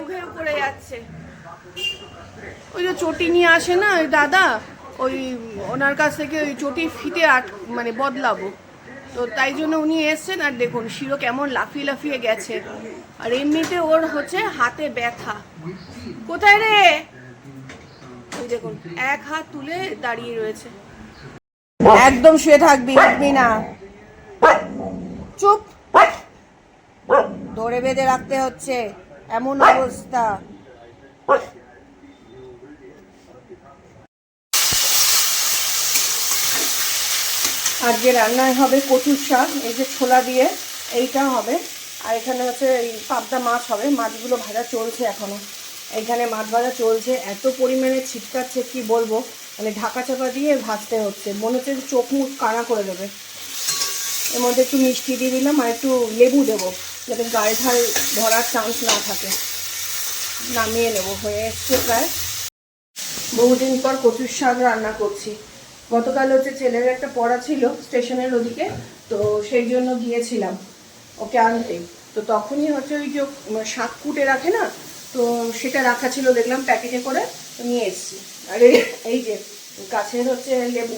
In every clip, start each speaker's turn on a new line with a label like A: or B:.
A: ঘেউ ঘেউ করে যাচ্ছে। ওই যে চটি নিয়ে আসে না, ওই দাদা, ওই ওনার কাছ থেকে ওই চটির ফিতে আট মানে বদলাবো। তো তাই জন্য উনি এসছেন, আর দেখুন, শিরো কেমন লাফিয়ে লাফিয়ে গেছে। আর এমনিতে ওর হচ্ছে হাতে ব্যথা। কোথায় রে? ওই দেখুন, এক হাত তুলে দাঁড়িয়ে রয়েছে। একদম শুয়ে থাকবি উঠবি না। চুপ। ধরে বেঁধে রাখতে হচ্ছে। এমন অবস্থা। আজকে রান্নায় হবে কচুর শাক এই যে ছোলা দিয়ে এইটা হবে। আর এখানে হচ্ছে এই পাবদা মাছ হবে মাছগুলো ভাজা চলছে এখনও এইখানে মাছ ভাজা চলছে এত পরিমাণে ছিটকাচ্ছে কি বলব? মানে ঢাকা চাপা দিয়ে ভাজতে হচ্ছে। মনে হচ্ছে চোখ মুখ কানা করে দেবে। এর মধ্যে একটু মিষ্টি দিয়ে দিলাম আর একটু লেবু দেবো। যাতে গায়ে ঢাল ধরার চান্স না থাকে। নামিয়ে নেব হয়ে এসছে প্রায়। বহুদিন পর কচুর শাক রান্না করছি। গতকাল হচ্ছে ছেলের একটা পড়া ছিল স্টেশনের ওদিকে, তো সেই জন্য গিয়েছিলাম ওকে আনতে। তো তখনই হচ্ছে ওই যে শাক কুটে রাখে না, তো সেটা রাখা ছিল, দেখলাম প্যাকেটে করে নিয়ে এসেছি। আর এই- এই যে গাছের হচ্ছে লেবু।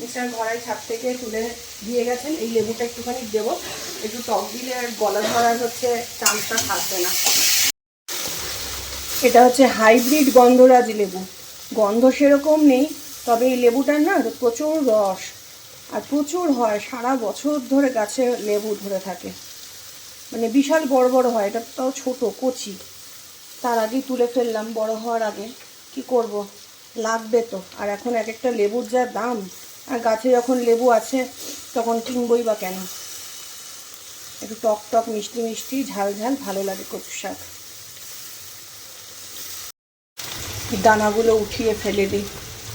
A: মিস্টার ঘরের ছাদ থেকে তুলে দিয়ে গেছেন, এই লেবুটা একটুখানি দেবো। একটু টক দিলে গলা ধরার হচ্ছে চান্সটা থাকবে না। এটা হচ্ছে হাইব্রিড গন্ধরাজ লেবু। গন্ধ সেরকম নেই, তবে এই লেবুটার না প্রচুর রস আর প্রচুর হয়। সারা বছর ধরে গাছে লেবু ধরে থাকে। মানে বিশাল বড় বড় হয়। এটা তাও ছোট, কচি। তার আগেই তুলে ফেললাম, বড় হওয়ার আগে। কি করব? লাগবে তো। আর এখন এক একটা লেবুর যা দাম, আর গাছে যখন লেবু আছে, তখন কিনবই বা কেন? একটু টক টক, মিষ্টি মিষ্টি, ঝাল ঝাল, ভালো লাগে কচু শাক। দানাগুলো উঠিয়ে ফেলে দিই,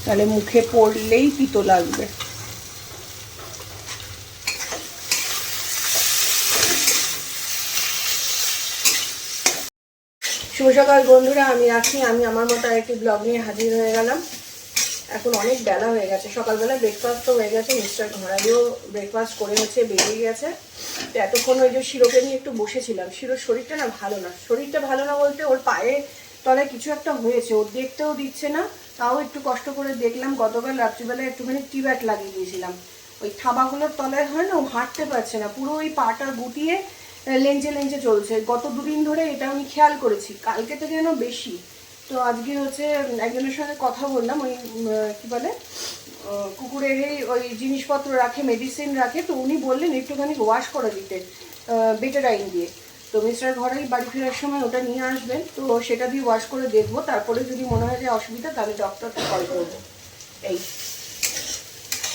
A: তাহলে মুখে পড়লেই পিতো লাগবে শুভ সকাল বন্ধুরা, আমি রাখি আমি আমার মতো একটি ব্লগ নিয়ে হাজির হয়ে গেলাম। এখন অনেক বেলা হয়ে গেছে, সকালবেলা ব্রেকফাস্ট তো হয়ে গেছে মিস্টার ঘোড়ালিও ব্রেকফাস্ট করে হচ্ছে, বেরিয়ে গেছে। তো এতক্ষণ ওই যে শিরোকে নিয়ে একটু বসেছিলাম, শিরোর শরীরটা না ভালো না, শরীরটা ভালো না বলতে ওর পায়ে তলায় কিছু একটা হয়েছে, ও দেখতেও দিচ্ছে না, তাও একটু কষ্ট করে দেখলাম, গতকাল রাত্রিবেলা একটুখানি টিব্যাট লাগিয়ে দিয়েছিলাম। ওই থাবাগুলোর তলায় হয় না, ও হাঁটতে পারছে না, পুরো ওই পাটা গুটিয়ে লেঞ্জে লেঞ্জে চলছে। গত দুদিন ধরে এটা আমি খেয়াল করেছি। কালকে থেকে যেন বেশি। তো আজকে হচ্ছে একজনের সঙ্গে কথা বললাম, ওই কি বলে কুকুরের এই ওই জিনিসপত্র রাখে মেডিসিন রাখে। তো উনি বললেন, একটুখানি ওয়াশ করে দিতে বেটারাইন দিয়ে তো মিস্টার ঘরেই বাড়ি ফেরার সময় ওটা নিয়ে আসবেন। তো সেটা দিয়ে ওয়াশ করে দেখব। তারপরে যদি মনে হয় যে অসুবিধা, তাহলে ডক্টরকে কল করব। এই।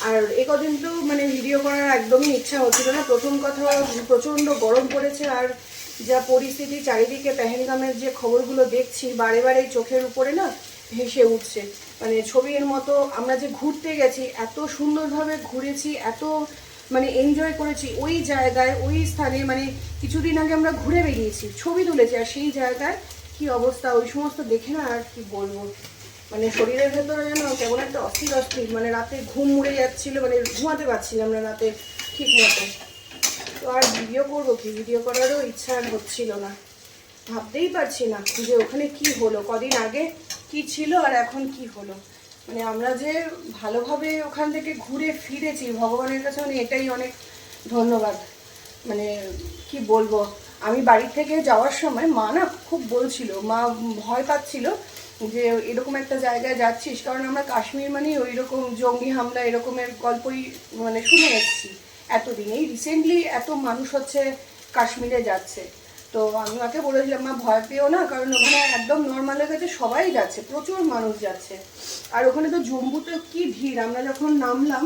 A: আর এ কদিন তো মানে ভিডিও করার একদমই ইচ্ছা হচ্ছিল না। প্রথম কথা, প্রচণ্ড গরম পড়েছে আর যা পরিস্থিতি, চারিদিকে পেহেলগামের যে খবরগুলো দেখছি, বারে বারে চোখের উপরে না ভেসে উঠছে। মানে ছবির মতো আমরা যে ঘুরতে গেছি, এত সুন্দরভাবে ঘুরেছি, এত মানে এনজয় করেছি ওই জায়গায়, ওই স্থানে মানে কিছুদিন আগে আমরা ঘুরে বেরিয়েছি ছবি তুলেছি, আর সেই জায়গায় কি অবস্থা, ওই সমস্ত দেখে না আর কি বলব। মানে শরীরের ভেতরে যেন কেমন একটা অস্থির অস্থির মানে রাতে ঘুম মুড়ে যাচ্ছিল মানে ঘুমাতে পারছিলাম না রাতে ঠিক মতো। তো আর ভিডিও করব কি? ভিডিও করারও ইচ্ছা আর হচ্ছিল না। ভাবতেই পারছি না যে ওখানে কি হলো, কদিন আগে কি ছিল আর এখন কি হলো। মানে আমরা যে ভালোভাবে ওখান থেকে ঘুরে ফিরেছি, ভগবানের কাছে মানে এটাই অনেক ধন্যবাদ। মানে কি বলব? আমি বাড়ি থেকে যাওয়ার সময় মা না খুব বলছিল, মা ভয় পাচ্ছিল যে এরকম একটা জায়গায় যাচ্ছিস। কারণ আমরা কাশ্মীর মানেই ওই রকম জঙ্গি হামলা এরকমের গল্পই মানে শুনে এসেছি এতদিন। এই রিসেন্টলি এত মানুষ হচ্ছে কাশ্মীরে যাচ্ছে। তো আমি ওকে বলেছিলাম, মা, ভয় পেও না, কারণ ওখানে একদম নর্মাল হয়ে গেছে সবাই যাচ্ছে, প্রচুর মানুষ যাচ্ছে। আর ওখানে তো জম্বুতে কি ভিড়? আমরা যখন নামলাম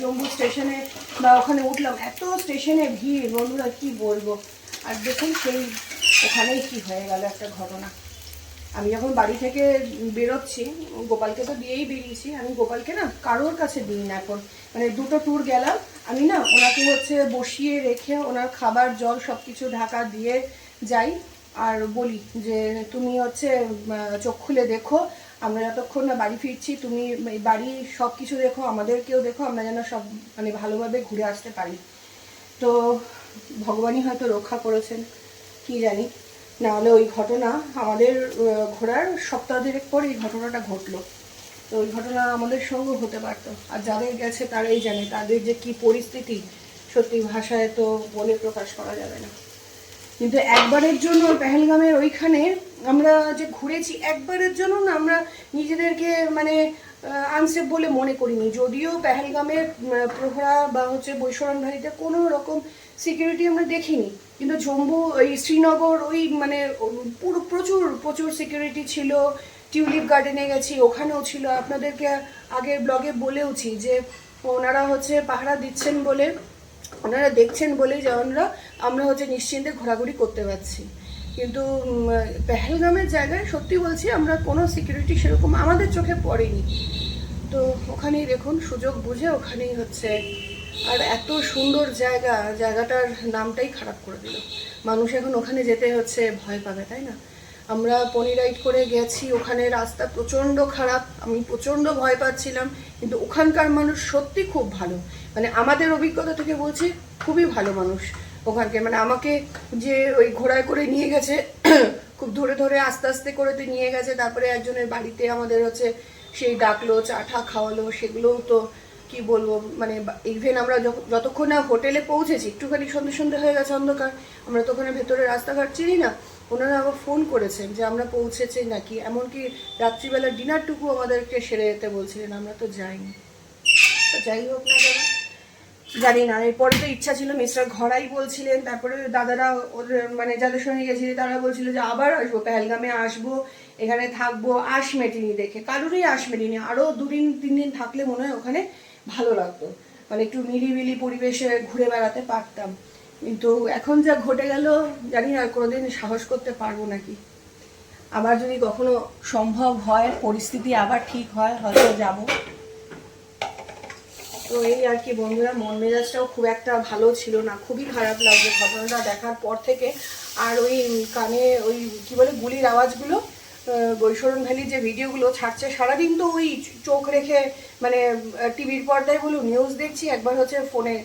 A: জম্বু স্টেশনে বা ওখানে উঠলাম, এত স্টেশনে ভিড়, বন্ধুরা, কি বলব? আর দেখুন সেই, ওখানেই কি হয়ে গেল একটা ঘটনা। আমি যখন বাড়ি থেকে বেরোচ্ছি, গোপালকে তো দিয়েই বেরিয়েছি, আমি গোপালকে না কারোর কাছে দিই না এখন। মানে দুটো ট্যুর গেলাম, আমি না ওনাকে হচ্ছে বসিয়ে রেখে ওনার খাবার, জল সব কিছু ঢাকা দিয়ে যাই আর বলি যে, তুমি হচ্ছে চোখ খুলে দেখো, আমরা যতক্ষণ না বাড়ি ফিরছি, তুমি বাড়ি সব কিছু দেখো, আমাদেরকেও দেখো, আমরা যেন সব মানে ভালোভাবে ঘুরে আসতে পারি। তো ভগবানই হয়তো রক্ষা করেছেন, কি জানি। নাহলে ওই ঘটনা আমাদের ঘোরার সপ্তাহ দেড়েক পর এই ঘটনাটা ঘটলো। তো ওই ঘটনা আমাদের সঙ্গে হতে পারতো। আর যাদের গেছে তারাই জানে তাদের যে কি পরিস্থিতি, সত্যি ভাষায় তো বলে প্রকাশ করা যাবে না। কিন্তু একবারের জন্য পেহেলগামের ওইখানে আমরা যে ঘুরেছি, একবারের জন্য না আমরা নিজেদেরকে মানে আনসেফ বলে মনে করিনি। যদিও পেহেলগামের প্রহরা বা হচ্ছে বৈশ্বরণ ভ্যালিতে কোনো রকম সিকিউরিটি আমরা দেখিনি। কিন্তু জম্মু ওই শ্রীনগর, ওই মানে পুরো প্রচুর প্রচুর সিকিউরিটি ছিল। টিউলিপ গার্ডেনে গেছি, ওখানেও ছিল। আপনাদেরকে আগের ব্লগে বলেওছি যে, ওনারা হচ্ছে পাহারা দিচ্ছেন বলে, ওনারা দেখছেন বলেই যে আমরা আমরা হচ্ছে নিশ্চিন্তে ঘোরাঘুরি করতে পারছি। কিন্তু পেহেলগামের জায়গায় সত্যি বলছি, আমরা কোনো সিকিউরিটি সেরকম আমাদের চোখে পড়েনি। তো ওখানেই দেখুন, সুযোগ বুঝে ওখানেই হচ্ছে আর এত সুন্দর জায়গা, জায়গাটার নামটাই খারাপ করে দিল। মানুষ এখন ওখানে যেতে হচ্ছে, ভয় পাবে, তাই না? আমরা পনি রাইড করে গেছি, ওখানে রাস্তা প্রচণ্ড খারাপ, আমি প্রচণ্ড ভয় পাচ্ছিলাম, কিন্তু ওখানকার মানুষ সত্যি খুব ভালো। মানে আমাদের অভিজ্ঞতা থেকে বলছি, খুবই ভালো মানুষ ওখানকে। মানে আমাকে যে ওই ঘোড়ায় করে নিয়ে গেছে, খুব ধরে ধরে আস্তে আস্তে করে তো নিয়ে গেছে, তারপরে একজনের বাড়িতে আমাদের হচ্ছে সেই ডাকলো, চা ঠা খাওয়ালো, সেগুলোও তো কি বলব মানে ইভেন আমরা যতক্ষণ না হোটেলে পৌঁছেছি, একটুখানি সন্ধে সন্ধে হয়ে গেছে অন্ধকার, আমরা তো ওখানে ভেতরে রাস্তাঘাট চিনি না, ওনারা আবার ফোন করেছেন যে আমরা পৌঁছেছি নাকি, এমনকি রাত্রিবেলা ডিনারটুকু আমাদেরকে সেরে যেতে বলছিলেন, আমরা তো যাইনি। যাই হোক না কেন, জানি না, এরপরে তো ইচ্ছা ছিল মিস্টার ঘরাই বলছিলেন, তারপরে দাদারা ওদের মানে যাদের সঙ্গে গেছিল, তারা বলছিল যে আবার আসব, পেহেলগামে আসব, এখানে থাকব, আশ মেটেনি দেখে, কারোরই আশ মেটিনি আরও দুদিন তিন দিন থাকলে মনে হয় ওখানে ভালো লাগতো। মানে একটু নিরিবিলি পরিবেশে ঘুরে বেড়াতে পারতাম। কিন্তু এখন যা ঘটে গেল, জানি না কোনোদিন সাহস করতে পারব নাকি। আবার যদি কখনো সম্ভব হয়, পরিস্থিতি আবার ঠিক হয়, হয়তো যাব। তো এই আর কি বন্ধুরা, মন মেজাজটাও খুব একটা ভালো ছিল না। খুবই খারাপ লাগছে ঘটনাটা দেখার পর থেকে আর ওই কানে ওই কি বলে, গুলির আওয়াজগুলো বৈশরণ ভ্যালির যে ভিডিওগুলো ছাড়ছে, সারাদিন তো ওই চোখ রেখে মানে টিভির পর্দায় বলো নিউজ দেখছি, একবার হচ্ছে ফোনে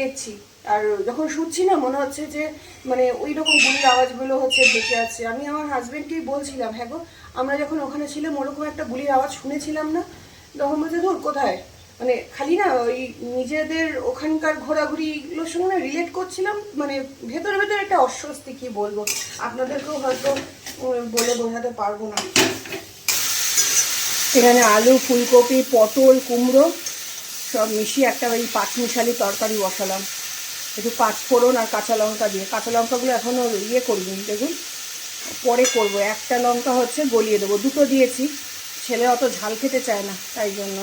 A: দেখছি। আর যখন শুনছি না, মনে হচ্ছে যে মানে ওই রকম গুলির আওয়াজগুলো হচ্ছে দেখে আছে আমি আমার হাজব্যান্ডকেই বলছিলাম হ্যাঁ গো, আমরা যখন ওখানে ছিলাম, ওরকম একটা গুলির আওয়াজ শুনেছিলাম না? তখন বলছে, ধর, কোথায়? মানে খালি না ওই নিজেদের ওখানকার ঘোরাঘুরিগুলোর সঙ্গে না রিলেট করছিলাম মানে ভেতরে ভেতরে একটা অস্বস্তি, কি বলব? আপনাদেরকেও হয়তো বলে বোঝাতে পারব না। এখানে আলু, ফুলকপি, পটল, কুমড়ো, সব মিশিয়ে একটা ওই পাঁচমিশালি তরকারি বসালাম। একটু পাঁচ ফোড়ন আর কাঁচা লঙ্কা দিয়ে। কাঁচা লঙ্কাগুলো এখনও ইয়ে করবি দেখুন। পরে করব। একটা লঙ্কা হচ্ছে গলিয়ে দেবো। দুটো দিয়েছি। ছেলে অত ঝাল খেতে চায় না, তাই জন্য।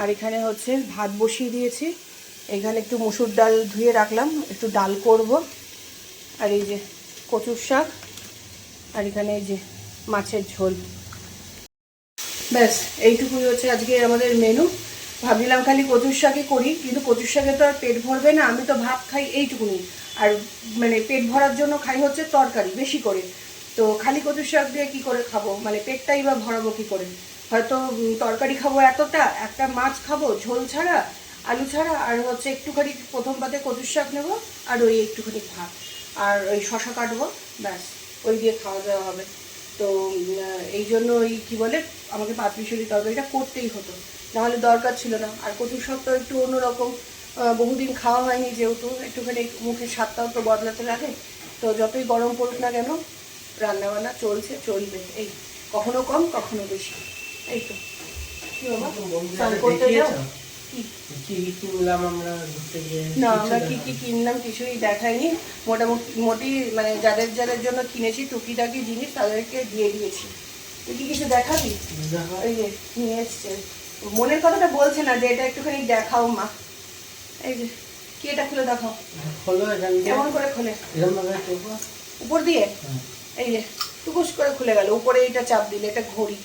A: আর এখানে হচ্ছে ভাত বসিয়ে দিয়েছি। এখানে একটু মুসুর ডাল ধুয়ে রাখলাম, একটু ডাল করব। আর এই যে কচুর শাক, আর এখানে এই যে মাছের ঝোল। ব্যাস, এইটুকুই হচ্ছে আজকে আমাদের মেনু ভাবছিলাম খালি কচুর শাকই করি, কিন্তু কচুর শাকে তো আর পেট ভরবে না, আমি তো ভাত খাই এইটুকুনি। আর মানে পেট ভরার জন্য খাই হচ্ছে তরকারি, বেশি করে। তো খালি কচুর শাক দিয়ে কি করে খাব? মানে পেটটাই বা ভরাবো কি করে? হয়তো তরকারি খাব এতটা, একটা মাছ খাব, ঝোল ছাড়া, আলু ছাড়া, আর হচ্ছে একটুখানি প্রথম পাতে কচুর শাক নেব, আর ওই একটুখানি ভাত, আর ওই শশা কাটবো, ব্যাস, ওই দিয়ে খাওয়া দাওয়া হবে। তো এই জন্য ওই কি বলে, আমাকে পাতমিশরি তরকারিটা করতেই হতো। নাহলে দরকার ছিল না। আর কচুর শাক তো একটু অন্যরকম বহুদিন খাওয়া হয়নি যেহেতু, একটুখানি মুখের স্বাদটাও তো বদলাতে লাগে। তো যতই গরম পড়ুক না কেন, রান্নাবান্না চলছে, চলবে। এই, কখনো কম, কখনো বেশি। এই তো। না আমরা কি কি কিনলাম কিছুই দেখাইনি। মোটামুটি মোটি মানে যাদের যাদের জন্য কিনেছি টুকিটাকি জিনিস তাদেরকে দিয়ে দিয়েছি। তুই কি কিছু দেখাবি?
B: দেখো,
A: ওই যে নিয়ে এসছে। মনের কথাটা বলছে না যে এটা একটুখানি দেখাও মা। এই যে কি এটা খুলে দেখাও?
B: খোলো
A: কেমন করে খোলে। উপর দিয়ে?
B: হ্যাঁ।
A: এই যে টুকুস করে খুলে গেল। উপরে এটা চাপ দিলে এটা ঘড়ি।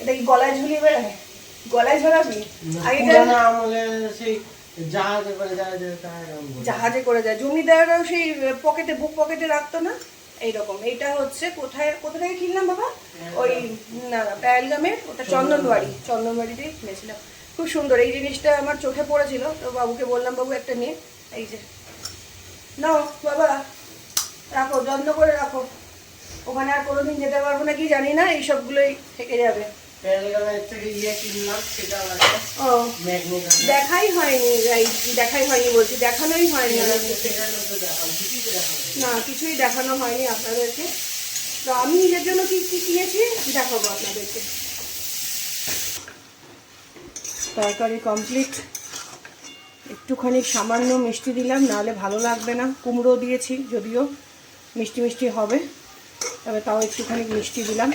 A: এটা কি গলায় ঝুলিয়ে বেড়ায়? গলায় ঝোলাবি?
B: জাহাজে করে
A: যায় জমিদাররাও সেই পকেটে বুক পকেটে রাখতো না? এইরকম। এইটা হচ্ছে কোথায় কোথা থেকে কিনলাম বাবা? ওই না না প্যালগামের ওটা চন্দনবাড়ি। চন্দনবাড়িতেই কিনেছিলাম। খুব সুন্দর। এই জিনিসটা আমার চোখে পড়েছিল। তো বাবুকে বললাম বাবু একটা নিয়ে এই যে। নাও বাবা রাখো যত্ন করে রাখো। ওখানে আর কোনোদিন যেতে পারব না কি জানি না। এই সবগুলোই থেকে যাবে।
B: ইয়ে
A: দেখাই হয়নি দেখাই হয়নি বলছি দেখানোই হয়নি না কিছুই দেখানো হয়নি আপনাদেরকে। তো আমি নিজের জন্য কি কি কিনেছি দেখাবো আপনাদেরকে। তরকারি কমপ্লিট একটুখানি সামান্য মিষ্টি দিলাম নাহলে ভালো লাগবে না। কুমড়ো দিয়েছি যদিও মিষ্টি মিষ্টি হবে তবে তাও একটুখানি মিষ্টি দিলাম।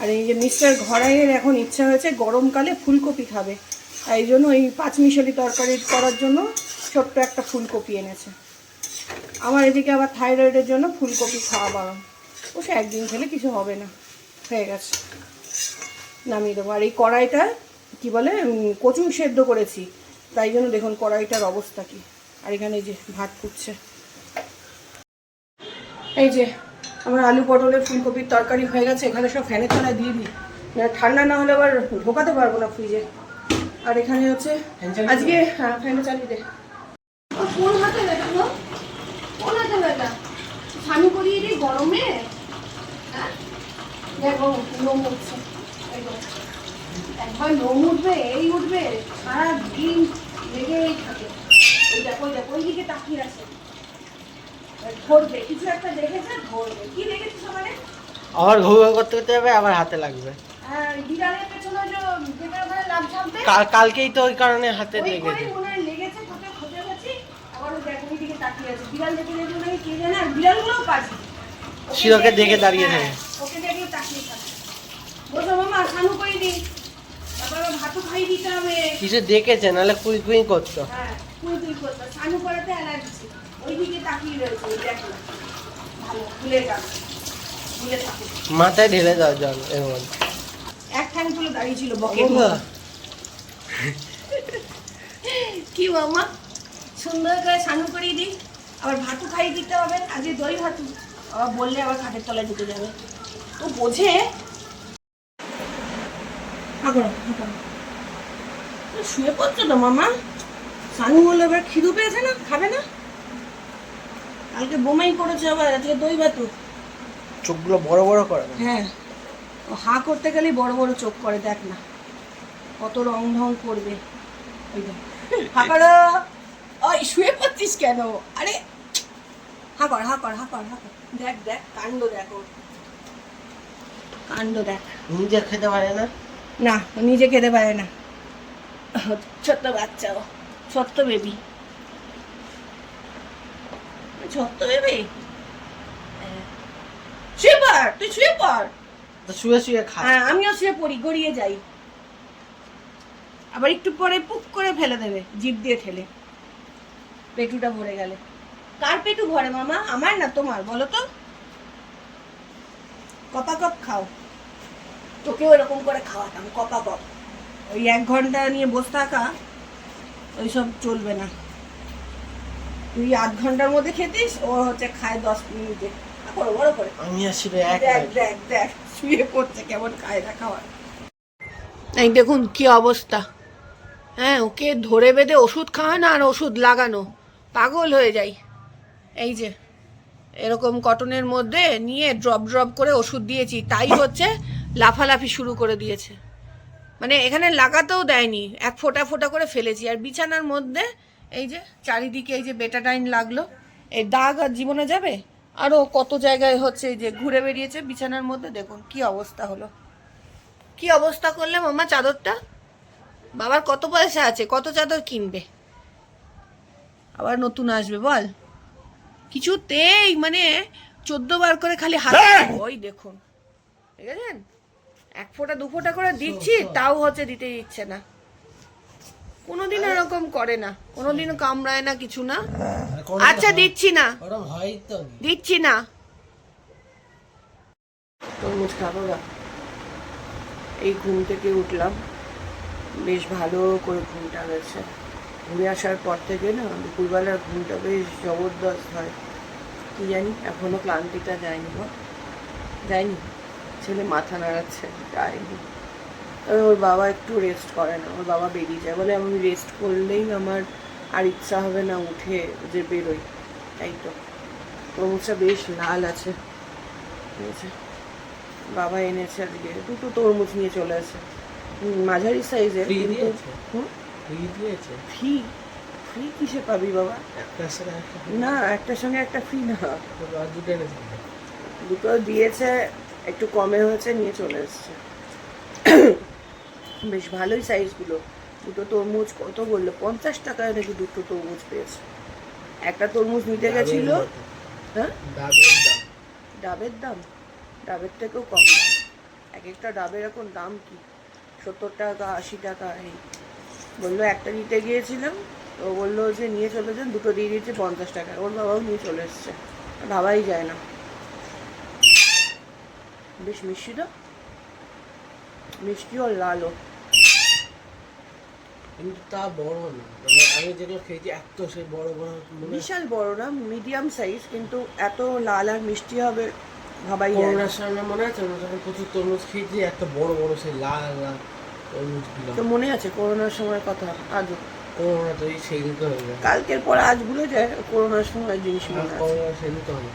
A: আর এই যে মিস্টার ঘরাইয়ের এখন ইচ্ছা হয়েছে গরমকালে ফুলকপি খাবে। তাই জন্য এই পাঁচমিশালি তরকারি করার জন্য ছোট্ট একটা ফুলকপি এনেছে। আমার এদিকে আবার থাইরয়েডের জন্য ফুলকপি খাওয়া বারণ ও সে একদিন খেলে কিছু হবে না। হয়ে গেছে। নামিয়ে দেবো। আর এই কড়াইটা কি বলে কচু সেদ্ধ করেছি। তাই জন্য দেখুন কড়াইটার অবস্থা কি। আর এখানে যে ভাত ফুটছে। এই যে আমার আলু পটলের ফুলকপির তরকারি হয়ে গেছে এখানে সব ফ্যানের তলায় দিয়ে দিই। না, ঠান্ডা না হলে আবার ঢোকাতে পারব না ফ্রিজে আর এখানে হচ্ছে আজকে হ্যাঁ ফ্যানে চালিয়ে দে। ও কোন হাতে বেটানো কোন হাতে বেটা স্নান করিয়ে দিই গরমে? হ্যাঁ? দেখো লোম উঠছে এই দেখো। একবার লোম উঠবে এই উঠবে সারা দিন লেগেই থাকে। ওই দেখো ওই দেখো ওইদিকে তাকিয়ে আছে। ধরবে কিছু একটা দেখেছে ধরবে। কি দেখেছিস মানে
B: আবার ঘু করতে করতে যাবে আবার হাতে লাগবে।
A: হ্যাঁ বিড়ালের পেছনে যেটা ওখানে লাভ ঝাপবে?
B: কাল- কালকেই তো ওই কারণে হাতে লেগেছে
A: করেই মনে লেগেছে কোথাও খোঁজে গেছি আবার ওই দেখো দিকে তাকিয়ে আছে। বিড়াল দেখে দেখে মনে কে জানে আর বিড়ালগুলোও পাচ্ছে
B: শিরকে দেখে দাঁড়িয়ে থাকে।
A: ওকে দেখে তাকিয়ে থাকে। বলছো মামা স্নানু করে দি তারপর ভাতও খাইয়ে দিতে হবে।
B: কিছু দেখেছে নাহলে কুই কুই করতো।
A: হ্যাঁ কুই কুই করতে। করাতে অ্যালার্জি। দিকে তাকিয়ে রয়েছে দেখো। ভালো ভুলে যাবে ভুলে থাকে।
B: মাথায় ঢেলে দাও জল এর মধ্যে।
A: এক ঠ্যাং তুলে দাঁড়িয়ে ছিল বকে কি মামা সুন্দর করে স্নান করিয়ে দিই। আবার ভাতও খাইয়ে দিতে হবে। আজকে দই ভাতু। আবার বললে আবার খাটের তলায় ঢুকে যাবে। ও বোঝে। শুয়ে পড়ছো তো মামা? সানু বলল এবার খিদু পেয়েছে না? খাবে না? কালকে বোমাই করেছে আবার আজকে দই ভাতু
B: চোখগুলো বড় বড় করে
A: হ্যাঁ। ও হা করতে গেলেই বড় বড় চোখ করে দেখ না। কত রং ঢং করবে। ওই দেখ। ওই শুয়ে পড়ছিস কেন? আরে হা কর হা কর হা কর হা কর। দেখ দেখ কাণ্ড দেখ ওর। কাণ্ড দেখ।
B: নিজে খেতে পারে না?
A: না নিজে খেতে পারে না। ছোট্ট বাচ্চা ও। ছোট্ট বেবি শুয়ে পড় তুই শুয়ে পড়।
B: শুয়ে শুয়ে খায়
A: হ্যাঁ আমিও শুয়ে পড়ি গড়িয়ে যাই। আবার একটু পরে পুক করে ফেলে দেবে জিভ দিয়ে ঠেলে। পেটুটা ভরে গেলে। কার পেটু ভরে মামা? আমার না তোমার বলো তো? কপা কপ খাও। তোকেও এরকম করে খাওয়াতাম কপা কপ। ওই এক ঘণ্টা নিয়ে বসে থাকা ওইসব চলবে না। তুই আধ ঘণ্টার মধ্যে খেতিস ও হচ্ছে খায় দশ মিনিটে। বড় বড় করে।
B: আমি আসলে এক
A: দেখ। দেখ দেখ শুয়ে পড়ছে কেমন কায়দা খাওয়ার এই দেখুন কি অবস্থা। হ্যাঁ ওকে ধরে বেঁধে ওষুধ খাওয়ানো আর ওষুধ লাগানো। পাগল হয়ে যাই। এই যে এরকম কটনের মধ্যে নিয়ে ড্রপ ড্রপ করে ওষুধ দিয়েছি। তাই হচ্ছে লাফালাফি শুরু করে দিয়েছে। মানে এখানে লাগাতেও দেয়নি। এক ফোঁটা ফোঁটা করে ফেলেছি। আর বিছানার মধ্যে এই যে চারিদিকে এই যে বেটাডাইন লাগল। এই দাগ আর জীবনে যাবে? আরও কত জায়গায় হচ্ছে এই যে ঘুরে বেরিয়েছে বিছানার মধ্যে? দেখুন কি অবস্থা হলো। কি অবস্থা করলে মামা চাদরটা? বাবার কত পয়সা আছে? কত চাদর কিনবে? আবার নতুন আসবে বল। কিছুতেই মানে চোদ্দ বার করে খালি হাত ওই দেখুন। দেখেছেন? এক ফোঁটা দু ফোঁটা করে দিচ্ছি তাও হচ্ছে দিতে দিচ্ছে না। কোনোদিন এরকম করে না। কোনোদিনও কামড়ায় না কিছু না। আচ্ছা দিচ্ছি না। দিচ্ছি না। তরমুজ খাব না এই ঘুম থেকে উঠলাম। বেশ ভালো করে ঘুমটা গেছে। ঘুরে আসার পর থেকে না দুপুরবেলার ঘুমটা বেশ জবরদস্ত হয়। কি জানি এখনও ক্লান্তিটা যায়নি গো। যায়নি? ছেলে মাথা নাড়াচ্ছে যায়নি। তবে ওর বাবা একটু রেস্ট করে না ওর বাবা বেরিয়ে যায়। বলে আমি রেস্ট করলেই আমার আর ইচ্ছা হবে না উঠে যে বেরোই। তাই তো। তরমুজটা বেশ লাল আছে। ঠিক আছে। বাবা এনেছে আজকে। দুটো তরমুজ নিয়ে চলে আসে। মাঝারি সাইজের কিন্তু
B: দিয়েছে?
A: হুম?
B: ফ্রি দিয়েছে?
A: ফ্রি ফ্রি কিসে পাবি বাবা? না একটার সঙ্গে একটা ফ্রি না।
B: দুটো
A: দিয়েছে একটু কমে হয়েছে নিয়ে চলে এসছে। বেশ ভালোই সাইজগুলো দুটো তরমুজ কত বলল? পঞ্চাশ টাকায় নাকি দুটো তরমুজ পেয়েছে। একটা তরমুজ নিতে গেছিল। হ্যাঁ?
B: ডাবের দাম।
A: ডাবের দাম? ডাবের থেকেও কম দাম এক একটা ডাবের এখন দাম কি? সত্তর টাকা আশি টাকা এই বলল একটা নিতে গিয়েছিলাম। তো বলল যে নিয়ে চলে যান দুটো দিয়ে দিয়েছে পঞ্চাশ টাকা। ওর বাবাও নিয়ে চলে এসছে। ভাবাই যায় না। বেশ মিষ্টি তো মিষ্টি ও লালও।
B: কিন্তু তা বড় না। মানে আমি যেগুলো খেয়েছি এত সে বড় বড়
A: বিশাল বড় না মিডিয়াম সাইজ কিন্তু এত লাল আর মিষ্টি হবে ভাবাই
B: করোনার সামনে মনে আছে? আমরা যখন প্রচুর তরমুজ খেয়েছি একটা বড় বড় সেই লাল লাল তরমুজগুলো।
A: তো মনে আছে করোনার সময় কথা? আজও।
B: করোনা তো এই হয়ে যায়
A: কালকের পর আজ ভুলে যায় করোনার সময় জিনিস মনে আছে।
B: করোনা সেদিনকে হবে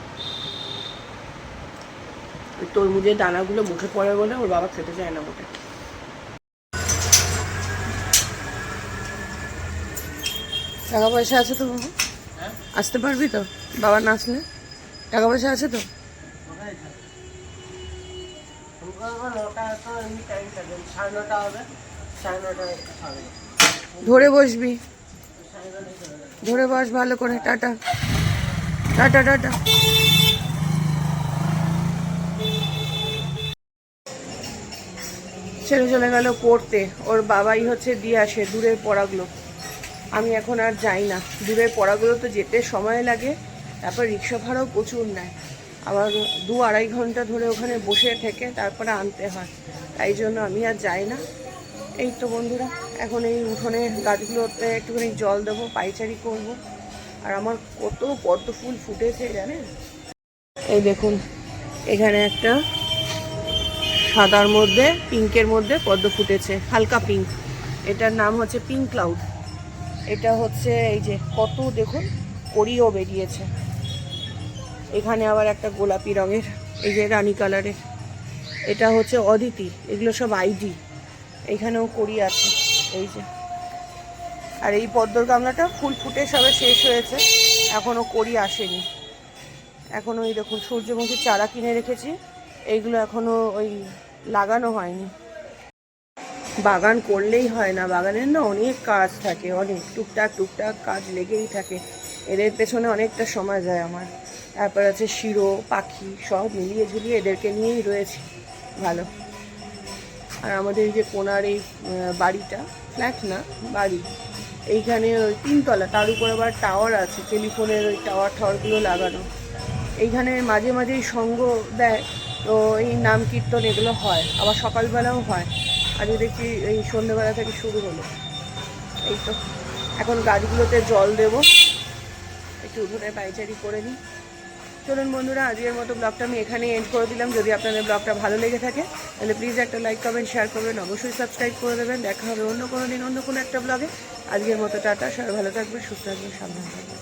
A: ওই তরমুজের দানাগুলো মুখে পড়ে বলে ওর বাবা খেতে চায় না মোটে টাকা পয়সা আছে তো বাবা? আসতে পারবি তো? বাবা না আসলে? টাকা পয়সা আছে তো? ধরে বসবি। ধরে বস ভালো করে। টাটা। টাটা টাটা। ছেলে চলে গেল পড়তে। ওর বাবাই হচ্ছে দিয়ে আসে দূরের পড়াগুলো। আমি এখন আর যাই না। দূরের পড়াগুলো তো যেতে সময় লাগে, তারপর রিক্সা ভাড়াও প্রচুর নেয়। আবার দু আড়াই ঘণ্টা ধরে ওখানে বসে থেকে তারপরে আনতে হয়। তাই জন্য আমি আর যাই না। এই তো বন্ধুরা, এখন এই উঠোনে গাছগুলোতে একটুখানি জল দেবো, পাইচারি করব। আর আমার কত পদ্ম ফুল ফুটেছে জানেন? এই দেখুন, এখানে একটা সাদার মধ্যে, পিঙ্কের মধ্যে পদ্ম ফুটেছে, হালকা পিঙ্ক। এটার নাম হচ্ছে পিঙ্ক ক্লাউড। এটা হচ্ছে এই যে কত, দেখুন করিও বেরিয়েছে। এখানে আবার একটা গোলাপি রঙের, এই যে রানী কালারের। এটা হচ্ছে অদিতি, এগুলো সব আইডি। এখানেও করি আছে, এই যে। আর এই পদ্মর গামলাটা ফুল ফুটে সবে শেষ হয়েছে এখনও করি আসেনি। এখনও এই দেখুন, সূর্যমুখী চারা কিনে রেখেছি। এইগুলো এখনও ওই লাগানো হয়নি। বাগান করলেই হয় না। বাগানের না অনেক কাজ থাকে, অনেক টুকটাক টুকটাক কাজ লেগেই থাকে। এদের পেছনে অনেকটা সময় যায় আমার। তারপর আছে শিরো, পাখি, সব মিলিয়ে ঝুলিয়ে এদেরকে নিয়েই রয়েছে। ভালো। আর আমাদের এই যে কোনার এই বাড়িটা, ফ্ল্যাট না, বাড়ি, এইখানে ওই তিনতলা, তার উপর আবার টাওয়ার আছে, টেলিফোনের ওই টাওয়ার টাওয়ারগুলো লাগানো। এইখানে মাঝে মাঝেই সঙ্গ দেয় তো এই নাম কীর্তন এগুলো হয়, আবার সকালবেলাও হয়। আজকে দেখছি এই সন্ধ্যেবেলা থেকে শুরু হলো। এই তো, এখন গাছগুলোতে জল দেবো। একটু উঠোনে পাইচারি করে নিই। চলুন বন্ধুরা, আজকের মতো ব্লগটা আমি এখানে এন্ড করে দিলাম। যদি আপনাদের ব্লগটা ভালো লেগে থাকে, তাহলে প্লিজ একটা লাইক কমেন্ট শেয়ার করবেন। অবশ্যই সাবস্ক্রাইব করে দেবেন। দেখা হবে অন্য কোনো দিন, অন্য কোনো একটা ব্লগে। আজকের মতো টাটা, সবাই ভালো থাকবেন, সুস্থ থাকবেন, সাবধান থাকবেন।